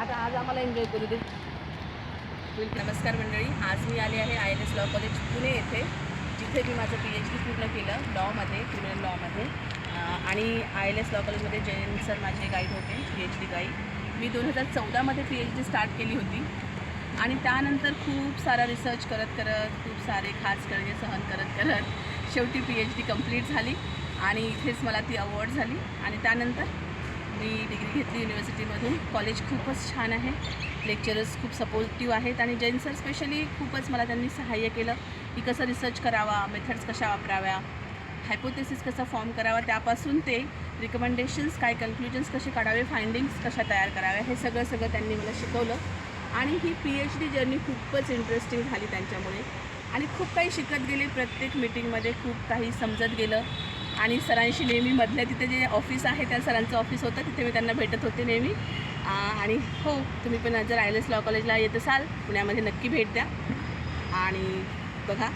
आता आज आम्हाला एन्जॉय करू दे. नमस्कार मंडळी आज मी आले आहे I N S law college Pune येथे जिथे मी माझं पी एच डी पूर्ण केलं लॉमध्ये क्रिमिनल लॉमध्ये आणि आय एल एस लॉ कॉलेजमध्ये जयंत सर माझे गाईड होते पी एच डी गाईड मी दोन हजार चौदामध्ये पी एच डी स्टार्ट केली होती. आणि त्यानंतर खूप सारा रिसर्च करत करत खूप सारे खास करणे सहन करत करत शेवटी पी एच डी कंप्लीट झाली. आणि इथेच मला ती अवॉर्ड झाली. आणि त्यानंतर मी डिग्री घेतली युनिव्हर्सिटीमधून कॉलेज खूपच छान आहे. लेक्चरर्स खूप सपोर्टिव्ह आहेत आणि जैन सर स्पेशली खूपच मला त्यांनी सहाय्य केलं की कसं रिसर्च करावा मेथड्स कशा वापराव्या हायपोथेसिस कसा फॉर्म करावा त्यापासून ते रिकमेंडेशन्स काय कन्क्लुजन्स कसे काढावे फायंडिंग्स कशा तयार कराव्या हे सगळं सगळं त्यांनी मला शिकवलं. आणि ही पी एच डी जर्नी खूपच इंटरेस्टिंग झाली त्यांच्यामुळे. आणि खूप काही शिकत गेले प्रत्येक मीटिंगमध्ये खूप काही समजत गेलं. आणि सरांशी नेहमी मधल्या तिथे जे ऑफिस आहे त्या सरांचं ऑफिस होतं तिथे मी त्यांना भेटत होते नेहमी. आणि हो तुम्ही पण जर आय एल एस लॉ कॉलेजला येत असाल पुण्यामध्ये नक्की भेट द्या. आणि बघा